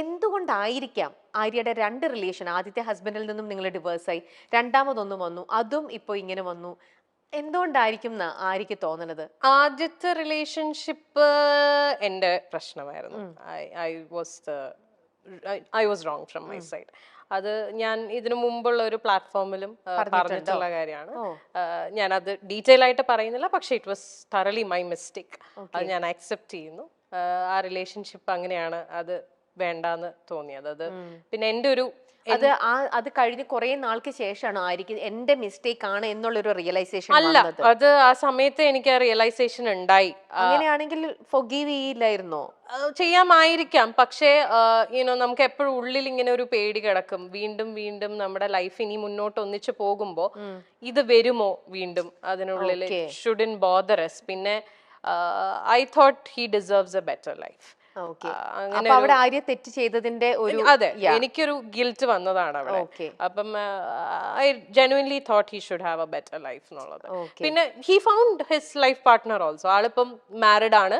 എന്തുകൊണ്ടായിരിക്കാം ആര്യയുടെ രണ്ട് റിലേഷൻ ആദ്യത്തെ ഹസ്ബൻഡിൽ നിന്നും നിങ്ങൾ ഡിവേഴ്സായി രണ്ടാമതൊന്നും വന്നു അതും ഇപ്പോൾ ഇങ്ങനെ വന്നു. എന്തുകൊണ്ടായിരിക്കും എന്നാ ആര്യക്ക് തോന്നണത്? ആദ്യത്തെ റിലേഷൻഷിപ്പ് എന്റെ പ്രശ്നമായിരുന്നു. I was I was wrong from my side അത് ഞാൻ ഇതിനു മുമ്പുള്ള ഒരു പ്ലാറ്റ്ഫോമിലും പറഞ്ഞിട്ടുള്ള കാര്യമാണ്. ഞാനത് ഞാൻ അത് ഡീറ്റെയിൽ ആയിട്ട് പറയുന്നില്ല പക്ഷേ it was thoroughly my mistake അത് ഞാൻ അക്സെപ്റ്റ് ചെയ്യുന്നു. ആ റിലേഷൻഷിപ്പ് അങ്ങനെയാണ് അത് വേണ്ടാന്ന് തോന്നിയത് അത് പിന്നെ എന്റെ ഒരു അത് ആ അത് കഴിഞ്ഞ് കുറെ നാൾക്ക് ശേഷമാണ് ആയിരിക്കും എന്റെ മിസ്റ്റേക്ക് ആണ് എന്നുള്ളൊരു റിയലൈസേഷൻ അല്ല അത് ആ സമയത്ത് എനിക്ക് ആ റിയലൈസേഷൻ ഉണ്ടായി. അങ്ങനെയാണെങ്കിൽ ഫൊഗീവ് ചെയ്യില്ലായിരുന്നോ? ചെയ്യാമായിരിക്കാം. പക്ഷേ യുനോ നമുക്ക് എപ്പോഴും ഉള്ളിൽ ഇങ്ങനെ ഒരു പേടി കിടക്കും. വീണ്ടും വീണ്ടും നമ്മുടെ ലൈഫ് ഇനി മുന്നോട്ട് ഒന്നിച്ചു പോകുമ്പോൾ ഇത് വരുമോ വീണ്ടും അതിനുള്ളിൽ. ഷുഡിൻ ബോദറസ് പിന്നെ I thought he deserves a better life അങ്ങനെ അവിടെ ആര്യ തെറ്റ് ചെയ്തതിന്റെ ഒരു അതെ എനിക്കൊരു ഗിൽറ്റ് വന്നതാണ് അവിടെ. അപ്പം I genuinely thought he should have a better life എന്നുള്ളത്. പിന്നെ he found his life partner also ആളിപ്പം married ആണ്.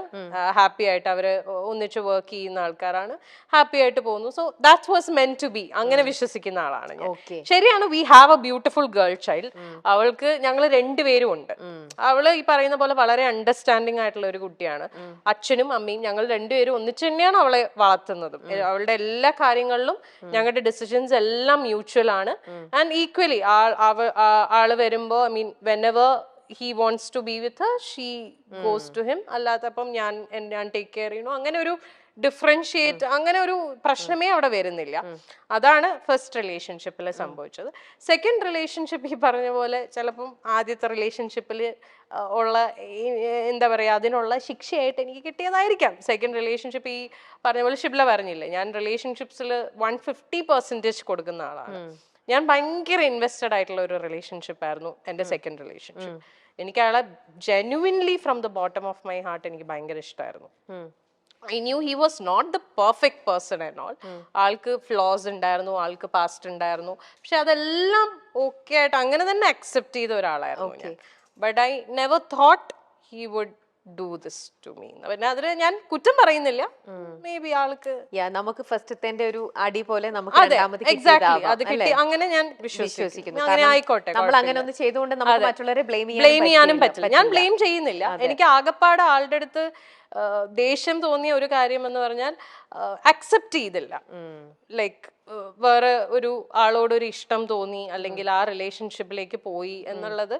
ഹാപ്പി ആയിട്ട് അവർ ഒന്നിച്ച് വർക്ക് ചെയ്യുന്ന ആൾക്കാരാണ്. ഹാപ്പി ആയിട്ട് പോകുന്നു. So that was meant to be അങ്ങനെ വിശ്വസിക്കുന്ന ആളാണ് ഞാൻ. ശരിയാണ് we have a beautiful girl child അവൾക്ക് ഞങ്ങൾ രണ്ടുപേരും ഉണ്ട്. അവൾ ഈ പറയുന്ന പോലെ വളരെ അണ്ടർസ്റ്റാൻഡിങ് ആയിട്ടുള്ള ഒരു കുട്ടിയാണ്. അച്ഛനും അമ്മയും ഞങ്ങൾ രണ്ടുപേരും ഒന്നിച്ച് തന്നെയാണ് അവളെ വളർത്തുന്നതും. അവളുടെ എല്ലാ കാര്യങ്ങളിലും ഞങ്ങളുടെ ഡിസിഷൻസ് എല്ലാം മ്യൂച്വൽ ആണ്. ആൻഡ് ഈക്വലി ആൾ വരുമ്പോ I mean whenever he wants to be with she goes to him അല്ലാത്തപ്പം ഞാൻ ഞാൻ ടേക്ക് കെയർ ചെയ്യണോ അങ്ങനെ ഒരു ഡിഫറൻഷിയേറ്റ് അങ്ങനെ ഒരു പ്രശ്നമേ അവിടെ വരുന്നില്ല. അതാണ് ഫസ്റ്റ് റിലേഷൻഷിപ്പിൽ സംഭവിച്ചത്. സെക്കൻഡ് റിലേഷൻഷിപ്പ് ഈ പറഞ്ഞ പോലെ ചിലപ്പം ആദ്യത്തെ റിലേഷൻഷിപ്പിൽ ഉള്ള എന്താ പറയുക അതിനുള്ള ശിക്ഷയായിട്ട് എനിക്ക് കിട്ടിയതായിരിക്കാം. സെക്കൻഡ് റിലേഷൻഷിപ്പ് ഈ പറഞ്ഞ പോലെ ഷിബ്ല പറഞ്ഞില്ലേ? ഞാൻ റിലേഷൻഷിപ്സിൽ വൺ ഫിഫ്റ്റി പെർസെന്റേജ് കൊടുക്കുന്ന ആളാണ്. ഞാൻ ഭയങ്കര ഇൻവെസ്റ്റഡ് ആയിട്ടുള്ള ഒരു റിലേഷൻഷിപ്പ് ആയിരുന്നു എന്റെ സെക്കൻഡ് റിലേഷൻഷിപ്പ് എനിക്ക് അയാളെ genuinely from the bottom of my heart എനിക്ക് ഭയങ്കര ഇഷ്ടമായിരുന്നു I knew he was not the perfect person and all ആൾക്ക് ഫ്ലോസ് ഉണ്ടായിരുന്നു ആൾക്ക് പാസ്റ്റ് ഉണ്ടായിരുന്നു. പക്ഷെ അതെല്ലാം ഓക്കെ ആയിട്ട് അങ്ങനെ തന്നെ അക്സെപ്റ്റ് ചെയ്ത ഒരാളായിരുന്നു but I never thought he would do this to me പിന്നെ അതിൽ ഞാൻ കുറ്റം പറയുന്നില്ല. മേ ബി ആൾക്ക് നമുക്ക് ഫസ്റ്റത്തെ ഒരു അടി പോലെ നമുക്ക് അതെ രണ്ടാമത് എക്സാക്ട്ലി അത് കിട്ടി. അങ്ങനെ ഞാൻ വിശ്വസിക്കുന്നു. അങ്ങനെ ആയിക്കോട്ടെ നമ്മൾ അങ്ങനെ ഒന്ന് ചെയ്തുകൊണ്ട് നമുക്ക് മറ്റുള്ളവരെ ബ്ലെയിം ബ്ലെയിം ചെയ്യാനും പറ്റില്ല ഞാൻ ബ്ലെയിം ചെയ്യുന്നില്ല. എനിക്ക് ആകപ്പാട് ആളുടെ അടുത്ത് ദേഷ്യം തോന്നിയ ഒരു കാര്യം എന്ന് പറഞ്ഞാൽ അക്സെപ്റ്റ് ചെയ്തില്ല. ലൈക്ക് വേറെ ഒരു ആളോട് ഒരു ഇഷ്ടം തോന്നി അല്ലെങ്കിൽ ആ റിലേഷൻഷിപ്പിലേക്ക് പോയി എന്നുള്ളത്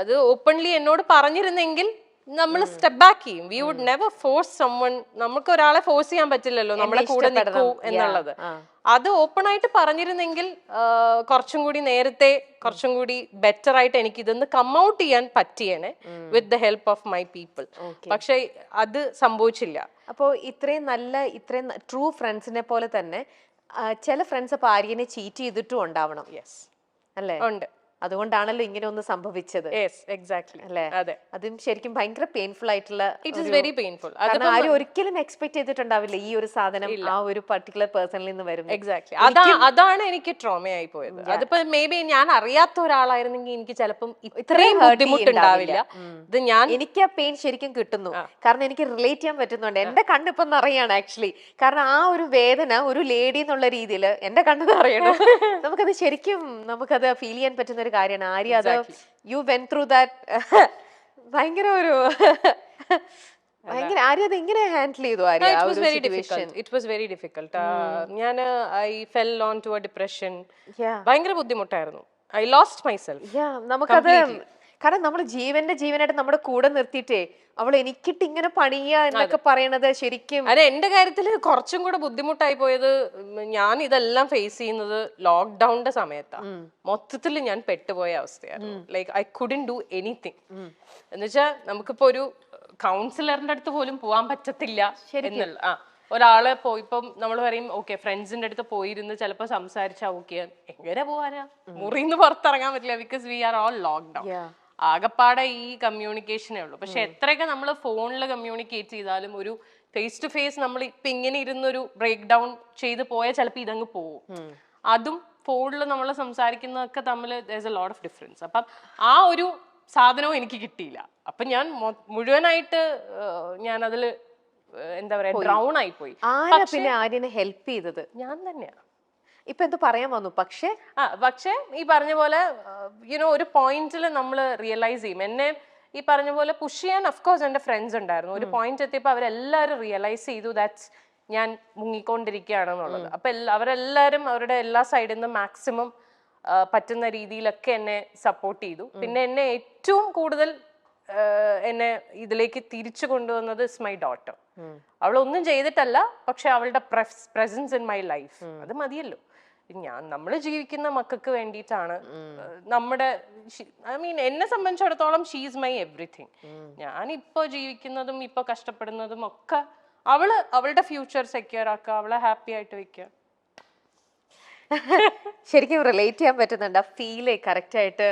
അത് ഓപ്പൺലി എന്നോട് പറഞ്ഞിരുന്നെങ്കിൽ നമ്മൾ സ്റ്റെപ്പ് ബാക്ക് ചെയ്യും. We would never force someone നമുക്ക് ഒരാളെ ഫോഴ്സ് ചെയ്യാൻ പറ്റില്ലല്ലോ നമ്മളെ കൂടെ നിൽക്കൂ എന്നുള്ളത്. അത് ഓപ്പൺ ആയിട്ട് പറഞ്ഞിരുന്നെങ്കിൽ കുറച്ചും കൂടി നേരത്തെ കുറച്ചും കൂടി ബെറ്റർ ആയിട്ട് എനിക്ക് ഇതൊന്ന് കം ഔട്ട് ചെയ്യാൻ പറ്റിയേനെ with the help of my people പക്ഷെ അത് സംഭവിച്ചില്ല. അപ്പോ ഇത്രയും നല്ല ഇത്രയും ട്രൂ ഫ്രണ്ട്സിനെ പോലെ തന്നെ ചില ഫ്രണ്ട്സ് അപ്പൊ ആര്യനെ ചീറ്റ് ചെയ്തിട്ടും ഉണ്ടാവണം. യെസ് അല്ലേ? ഉണ്ട്. അതുകൊണ്ടാണല്ലോ ഇങ്ങനെ ഒന്ന് സംഭവിച്ചത് എക്സാക്ട്ലി അല്ലേ? അതെ. അതും ശരിക്കും ഭയങ്കര പെയിൻഫുൾ ആയിട്ടുള്ള ഇറ്റ് ഇസ് വെരി പെയിൻഫുൾ ആരും ഒരിക്കലും എക്സ്പെക്ട് ചെയ്തിട്ടുണ്ടാവില്ല ഈ ഒരു സാധനം ആ ഒരു പർട്ടിക്കുലർ പേഴ്സണിൽ നിന്ന് വരും എക്സാക്ട്ലി അതാ അതാണ് എനിക്ക് ട്രോമയായി പോയത്. അതിപ്പോ മേ ബി ഞാൻ അറിയാത്ത ഒരാളായിരുന്നെങ്കിൽ എനിക്ക് ചിലപ്പം ഇത്രയും ബുദ്ധിമുട്ടുണ്ടാവില്ല. ഇത് ഞാൻ എനിക്ക് ആ പെയിൻ ശരിക്കും കിട്ടുന്നു. കാരണം എനിക്ക് റിലേറ്റ് ചെയ്യാൻ പറ്റുന്നുണ്ട്. എന്റെ കണ്ണിപ്പം നിറയാണ് ആക്ച്വലി കാരണം ആ ഒരു വേദന ഒരു ലേഡി എന്നുള്ള രീതിയിൽ എന്റെ കണ്ണ് നിറയണം. നമുക്കത് ശരിക്കും നമുക്കത് ഫീൽ ചെയ്യാൻ പറ്റുന്ന ഒരു കാര്യമാണ്. ആര്യ അത് യു വെൻ ത്രൂ ദാറ്റ് ഭയങ്കര ഒരു ഭയങ്കര ആര്യ അത് എങ്ങനെ ഹാൻഡിൽ ചെയ്തു ആര്യ? ആ ഇറ്റ് വാസ് വെരി ഡിഫിക്കൽട്ട് ഞാൻ I fell on to a depression. ഭയങ്കര ബുദ്ധിമുട്ടായിരുന്നു. ഐ ലോസ്റ്റ് മൈസെൽഫ് നമുക്കത് കാരണം നമ്മൾ ജീവന്റെ ജീവനായിട്ട് നമ്മുടെ കൂടെ നിർത്തിയിട്ടേ അവൾ എനിക്കിട്ട് ഇങ്ങനെ പണിയ എന്നൊക്കെ പറയണത് ശരിക്കും അതെ എന്റെ കാര്യത്തിൽ കുറച്ചും കൂടെ ബുദ്ധിമുട്ടായി പോയത് ഞാൻ ഇതെല്ലാം ഫേസ് ചെയ്യുന്നത് ലോക്ക്ഡൌണിന്റെ സമയത്താണ് മൊത്തത്തിൽ ഞാൻ പെട്ടുപോയ അവസ്ഥയായിരുന്നു. Like I couldn't do anything എന്നുവെച്ചാൽ നമുക്കിപ്പോ ഒരു കൗൺസിലറിന്റെ അടുത്ത് പോലും പോവാൻ പറ്റത്തില്ല എന്നുള്ള ആ ഒരാളെ പോയി ഇപ്പം നമ്മൾ പറയും ഓക്കെ ഫ്രണ്ട്സിന്റെ അടുത്ത് പോയിരുന്ന് ചിലപ്പോൾ സംസാരിച്ചാ ഓക്കെ എങ്ങനെ പോവാനാ? മുറിന്ന് പുറത്തിറങ്ങാൻ പറ്റില്ല because we are all lockdown. ആകപ്പാടെ ഈ കമ്മ്യൂണിക്കേഷനേ ഉള്ളൂ. പക്ഷെ എത്രയൊക്കെ നമ്മൾ ഫോണിൽ കമ്മ്യൂണിക്കേറ്റ് ചെയ്താലും ഒരു ഫേസ് ടു ഫേസ് നമ്മൾ ഇപ്പൊ ഇങ്ങനെ ഇരുന്നൊരു ബ്രേക്ക് ഡൗൺ ചെയ്ത് പോയാൽ ചിലപ്പോൾ ഇതങ്ങ് പോകും അതും ഫോണിൽ നമ്മൾ സംസാരിക്കുന്നതൊക്കെ തമ്മിൽ എ ലോട്ട് ഓഫ് ഡിഫറൻസ് അപ്പം ആ ഒരു സാധനവും എനിക്ക് കിട്ടിയില്ല. അപ്പൊ ഞാൻ മുഴുവനായിട്ട് ഞാൻ അതിൽ എന്താ പറയാ ഡ്രൗൺ ആയി പോയി. പിന്നെ ആര്യനെ ഹെൽപ്പ് ചെയ്തത്? ഞാൻ തന്നെയാ. ഇപ്പൊ എന്ത് പറയാൻ വന്നു? പക്ഷേ ആ പക്ഷേ ഈ പറഞ്ഞ പോലെ യുനോ ഒരു പോയിന്റിൽ നമ്മൾ റിയലൈസ് ചെയ്യും. എന്നെ ഈ പറഞ്ഞ പോലെ പുഷ് ചെയ്യാൻ അഫ്കോഴ്സ് എന്റെ ഫ്രണ്ട്സ് ഉണ്ടായിരുന്നു. ഒരു പോയിന്റ് എത്തിയപ്പോൾ അവരെല്ലാവരും റിയലൈസ് ചെയ്തു ദാറ്റ്സ് ഞാൻ മുങ്ങിക്കൊണ്ടിരിക്കുകയാണ് എന്നുള്ളത്. അപ്പൊ അവരെല്ലാരും അവരെല്ലാവരും അവരുടെ എല്ലാ സൈഡിൽ നിന്നും മാക്സിമം പറ്റുന്ന രീതിയിലൊക്കെ എന്നെ സപ്പോർട്ട് ചെയ്തു. പിന്നെ എന്നെ ഏറ്റവും കൂടുതൽ എന്നെ ഇതിലേക്ക് തിരിച്ചു കൊണ്ടുവന്നത് ഇസ് മൈ ഡോട്ടർ അവളൊന്നും ചെയ്തിട്ടല്ല പക്ഷെ അവളുടെ പ്രസൻസ് ഇൻ മൈ ലൈഫ് അത് മതിയല്ലോ. ഞാൻ നമ്മൾ ജീവിക്കുന്ന മക്കൾക്ക് വേണ്ടിയിട്ടാണ്. നമ്മുടെ ഐ മീൻ എന്നെ സംബന്ധിച്ചിടത്തോളം ഷീസ് മൈ എവറിഥിങ് ഞാൻ ഇപ്പൊ ജീവിക്കുന്നതും ഇപ്പൊ കഷ്ടപ്പെടുന്നതും ഒക്കെ അവൾ അവളുടെ ഫ്യൂച്ചർ സെക്യൂർ ആക്കുക അവളെ ഹാപ്പി ആയിട്ട് വെക്കുക. ശരിക്കും റിലേറ്റ് ചെയ്യാൻ പറ്റുന്നുണ്ട് ആ ഫീൽ കറക്റ്റ് ആയിട്ട്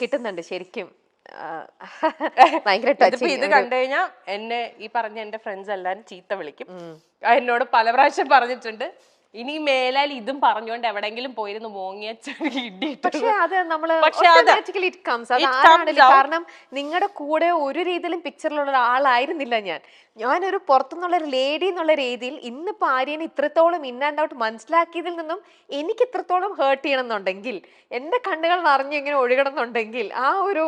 കിട്ടുന്നുണ്ട് ശരിക്കും. ഇത് കണ്ടു കഴിഞ്ഞാൽ എന്നെ ഈ പറഞ്ഞ എന്റെ ഫ്രണ്ട്സ് എല്ലാരും ചീത്ത വിളിക്കും. എന്നോട് പല പ്രാവശ്യം പറഞ്ഞിട്ടുണ്ട്. ഇനി മേലാൽ ഇതും പറഞ്ഞുകൊണ്ട് എവിടെങ്കിലും പോയിരുന്നു. കാരണം നിങ്ങളുടെ കൂടെ ഒരു രീതിയിലും പിക്ചറിലുള്ള ഒരാളായിരുന്നില്ല ഞാൻ ഞാനൊരു പുറത്തുനിന്നുള്ള ഒരു ലേഡി എന്നുള്ള രീതിയിൽ ഇന്നിപ്പോ ആര്യനെ ഇത്രത്തോളം ഇൻ ആൻഡ് ഔട്ട് മനസ്സിലാക്കിയതിൽ നിന്നും എനിക്ക് ഇത്രത്തോളം ഹേർട്ട് ചെയ്യണം എന്നുണ്ടെങ്കിൽ എന്റെ കണ്ണുകൾ നിറഞ്ഞു ഇങ്ങനെ ഒഴുകണം എന്നുണ്ടെങ്കിൽ ആ ഒരു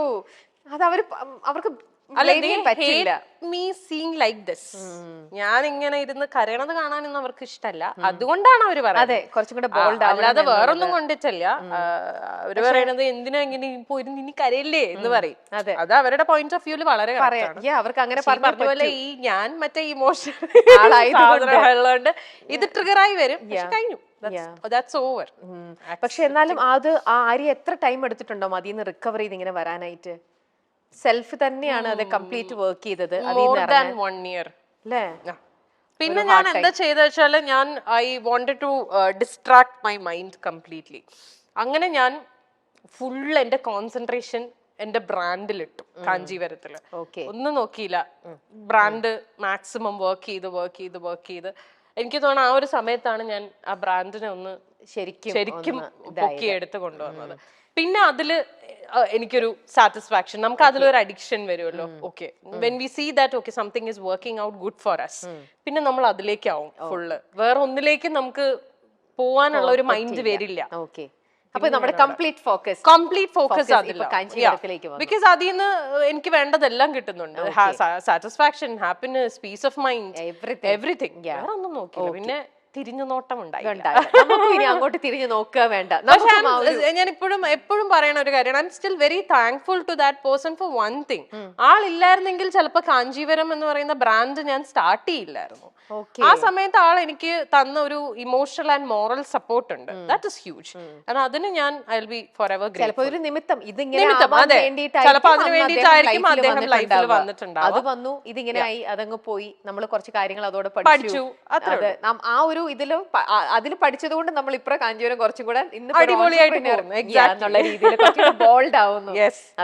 അത് അവർ അവർക്ക് മീ സീങ് ലൈക്ക് ദിസ് ഞാൻ ഇങ്ങനെ ഇരുന്ന് കരയണത് കാണാനൊന്നും അവർക്ക് ഇഷ്ടമല്ല അതുകൊണ്ടാണ് അവർ പറയുന്നത്. കുറച്ചും കൂടെ ആ, ബോൾഡ് അല്ലാതെ വേറൊന്നും കൊണ്ടിട്ടല്ല. ആ, അവർ പറയണത് എന്തിനാ ഇങ്ങനെ ഇപ്പൊ ഇരുന്ന് ഇനി കരയില്ലേ എന്ന് പറയും. അതെ. അത് അവരുടെ പോയിന്റ് ഓഫ് വ്യൂൽ വളരെ അവർക്ക് അങ്ങനെ പറഞ്ഞതുപോലെ ഈ പറഞ്ഞ പോലെ ഈ ഞാൻ മറ്റേ ഇമോഷൻ ആളായതുകൊണ്ട്. ഇത് ട്രിഗറായി വരും. കഴിഞ്ഞു. പക്ഷെ എന്നാലും അത് ആ ആര്യ എത്ര ടൈം എടുത്തിട്ടുണ്ടോ അതിന്ന് റിക്കവർ ചെയ്ത് ഇങ്ങനെ വരാനായിട്ട്? സെൽഫ് തന്നെയാണ് അത് കംപ്ലീറ്റ് വർക്ക് ചെയ്തത്. More than. വൺ ഇയർ അല്ലേ പിന്നെ ഞാൻ എന്താ ചെയ്ത വെച്ചാൽ ഞാൻ I wanted to distract my mind completely അങ്ങനെ ഞാൻ ഫുൾ എന്റെ കോൺസെൻട്രേഷൻ എന്റെ ബ്രാൻഡിലിട്ടു കാഞ്ചീവരത്തിൽ ഒന്നും നോക്കിയില്ല. ബ്രാൻഡ് മാക്സിമം വർക്ക് ചെയ്ത് വർക്ക് ചെയ്ത് വർക്ക് ചെയ്ത്. എനിക്ക് തോന്നുന്നു ആ ഒരു സമയത്താണ് ഞാൻ ആ ബ്രാൻഡിനെ ഒന്ന് ശരിക്കും ശരിക്കും ഒന്ന് പൊക്കി എടുത്ത് കൊണ്ടുവന്നത്. പിന്നെ അതിൽ എനിക്കൊരു സാറ്റിസ്ഫാക്ഷൻ നമുക്ക് അതിലൊരു അഡിക്ഷൻ വരുമല്ലോ. Okay when we see that okay something is working out good for us പിന്നെ നമ്മൾ അതിലേക്കാവും ഫുള്ള് വേറെ ഒന്നിലേക്ക് നമുക്ക് പോവാനുള്ള ഒരു മൈൻഡ് വരില്ല. ഓക്കെ അപ്പൊ നമ്മുടെ complete focus complete focus. Because അതിൽ നിന്ന് എനിക്ക് വേണ്ടതെല്ലാം കിട്ടുന്നുണ്ട്. Satisfaction happiness peace of mind. Everything വേറെ ഒന്നും നോക്കില്ല പിന്നെ തിരിഞ്ഞു നോട്ടം ഉണ്ടായി നമുക്കും ഇനി അങ്ങോട്ട് തിരിഞ്ഞു നോക്കുക വേണ്ട. ഞാൻ ഇപ്പോഴും എപ്പോഴും പറയണ ഒരു കാര്യമാണ് I'm still very thankful to that person for one thing ആളില്ലായിരുന്നെങ്കിൽ ചിലപ്പോൾ കാഞ്ചീവരം എന്ന് പറയുന്ന ബ്രാൻഡ് ഞാൻ സ്റ്റാർട്ട് ചെയ്യില്ലായിരുന്നു. ആ സമയത്ത് ആൾ എനിക്ക് തന്ന ഒരു ഇമോഷണൽ ആൻഡ് മോറൽ സപ്പോർട്ട് ഉണ്ട്. ദാറ്റ് ഇസ് ഹ്യൂജ് കാരണം അതിന് ഞാൻ ഐ ബി ഫോർ എവർ ചിലപ്പോ ഒരു നിമിത്തം ഇതിങ്ങനെ നിമിത്തം, ആവാൻ ചിലപ്പോ അതിന് വേണ്ടിയിട്ടായിരിക്കും അദ്ദേഹം ലൈഫിൽ. വന്നിട്ടുണ്ടാവുക. അത് വന്നു ഇതിങ്ങനെ ആയി അതങ്ങ് പോയി. നമ്മൾ കുറച്ച് കാര്യങ്ങൾ അതോടെ പഠിച്ചു. ആ ഒരു ഇതിൽ അതിൽ പഠിച്ചതുകൊണ്ട് നമ്മൾ ഇപ്പൊ കാഞ്ചീപുരം കുറച്ചും കൂടെ ഇന്ന് അടിപൊളിയായിട്ട് പോകുന്നു. Exactly. എന്നുള്ള രീതിയിൽ ബോൾഡ് ആവുന്നു